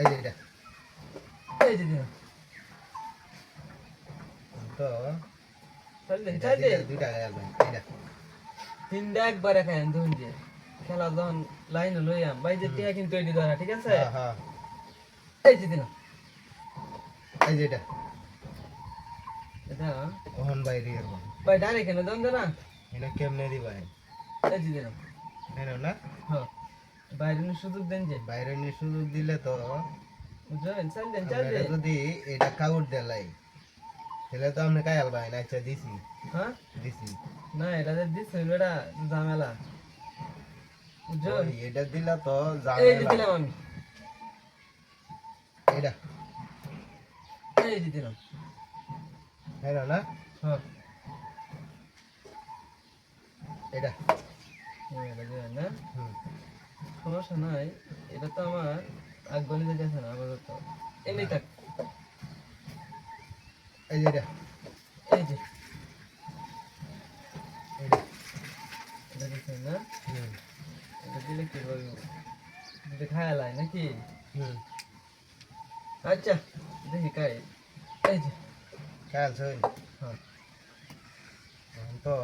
এই যে এটা। এই যে দিলাম। তো চাল চাল দুইটা গেল এটা তিনটা। একবারে খাই ধুন দিয়ে খেলা যখন লাইন লইয়াম ভাই যে টিয়া কিন্তু এটি ধরা ঠিক আছে? হ্যাঁ হ্যাঁ। এই যে দিলাম। এই যে এটা। এটা? ওহন বাইরে এরকম। ভাই ডাইরেক্ট কেন দেন না? এটা কেমনে দিবাই? এই যে দিলাম। না? হ্যাঁ। বাইরে নিয়ে সুযোগ দেন যে। বাইরে নিয়ে সুযোগ দিলে তো যদি এটা কাউট দেলাই তাহলে তো আপনি কায়াল ভাই না আচ্ছা দিছি। হ্যাঁ? দিছি। না এটা যে দিচ্ছে এটা ঝামেলা। এটা দিলা তো এই দিলাম আমি। এটা। এই যে দিলাম। হেন না? হ্যাঁ। এটা। এই এটা দিলাম না? হুম। সমস্যা নাই এটা তো আমার আগ গলিতে যাচ্ছে না আপাতত। এমনি থাক। এই যে এটা। এই যে। এটা না? এটা দিলে কি বলব এটা খায়া নাকি? আচ্ছা দেখি খাই। এই যে। কায়াল শুন হ্যাঁ। তো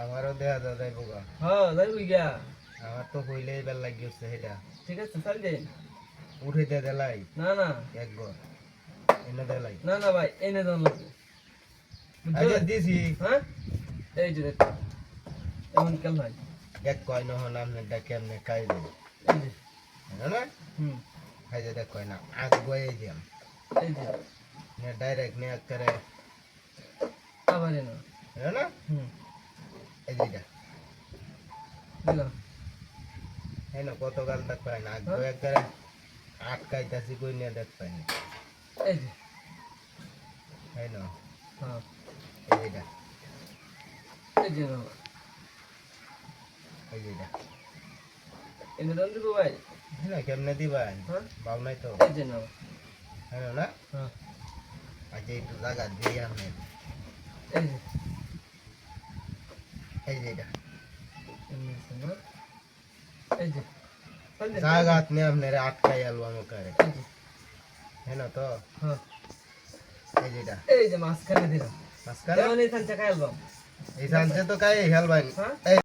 আমারও দেখা যা যাইব গা। হ্যাঁ যাইবি গিয়া আমার তো হইলেই বেল লাগিয়েছে এটা ঠিক আছে চাল দে। উঠে দিয়ে দেলাই। না না। একবার। এনে দেলাই। না না ভাই এনে দাও লাগবে আচ্ছা দিছি। হ্যাঁ? এই যে এমন কেন হয়? এক কয় নহন আপনি এটা কেমনে খাইবে এই যে। না? হুম। খাই যে দেখ কয় না আগ গয়ে দিয়াম এই যে। নে ডাইরেক্ট নে করে আবার এনো। না? হুম। এই যে দিলাম। এই না কত গাল দেখ পাই না আগ গয়ে করে আটকাইতাছি কই নিয়ে দেখ পাই না এই যে এই না হ্যাঁ এই যে এটা এই যে নাও। এই যে এটা এনে দাও দিব ভাই এই না কেমনে দিবাই হ্যাঁ ভাব নাই তো এই যে নাও এই না হ্যাঁ আচ্ছা একটু জায়গা দিয়ে আমি এই যে এই যে এটা এমনি আছে না? এই যে। জায়গা নিয়ে আপনার আটকাই আলবাম এই যে, হ্যাঁ না তো? হ্যাঁ। এই যে এটা। এই যে মাঝখানে দিলাম। মাঝখানে? এমন এই থানচা খাইলবাম এই সানসে তো কাই হেলবাই হ্যাঁ?